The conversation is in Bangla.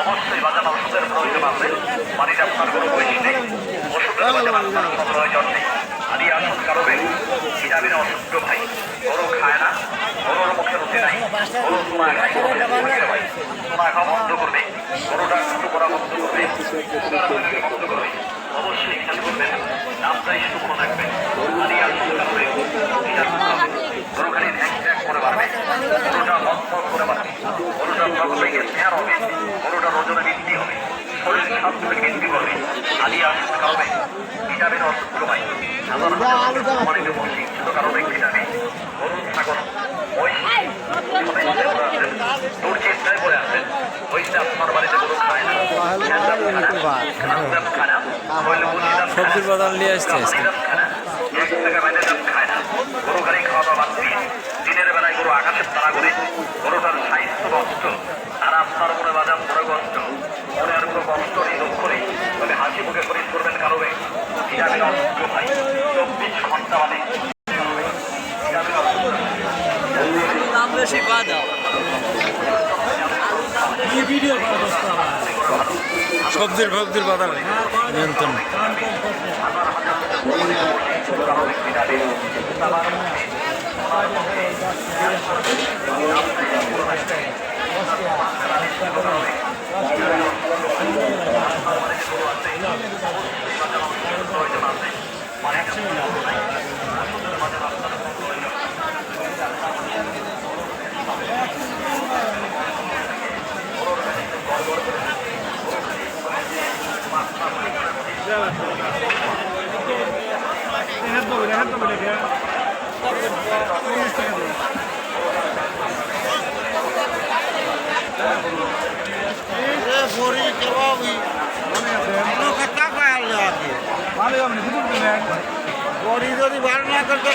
অবশ্যই বাজানো ওষুধের প্রয়োজন আছে বাড়িতে আপনার কোনো বয়স নেই ওষুধের বাজানো আপনার কোনো প্রয়োজন নেই আদি আসুন কারণে ভিটামিন অসুস্থ ভাই। গরু খায় না গরুর মুখে রুচি নাই গরু গরু ভাই। সোনা খাওয়া বন্ধ করবে গরুটা শুরু করা বন্ধ করবে বন্ধ করবে। অবশ্যই খেয়াল করবেন দামটাই শুকনো থাকবে। আদি আসুন কারণে গরু খালি ঢ্যাক ঢ্যাক করে বাড়বে গরুটা বন্ধ করে বাড়বে গরুটা প্রথমে স্নেহার হবে গরুটার ওজনে বৃদ্ধি হবে শরীর স্বাস্থ্য বৃদ্ধি করবে আদি আসুন কারণে ভিটামিন অসুস্থ ভাই সাধারণ মানিতে বসি ছোট কারণে ভিটামিন গরু ছাগল মহিষ দূর পড়ে আছেন ওইটা। সবজির বাজার নিয়ে আসছে খাওয়া দাওয়া বাদ দিয়ে দিনের বেলায় গরু আকাশের তারা করে গরুটার স্বাস্থ্য কষ্ট আর আপনার মনে বাজার বড় কষ্ট মনে আর কোনো কষ্ট নেই দুঃখ নেই তবে হাসি মুখে খরিদ করবেন কারণে ভিটামিন অসুস্থ ভাই সবজির ফবজির বাজার নিয়ন্ত্রণ। বড়ি কেবাবি ভালো আপনি বুঝুন বড়ি যদি ভালো না করতে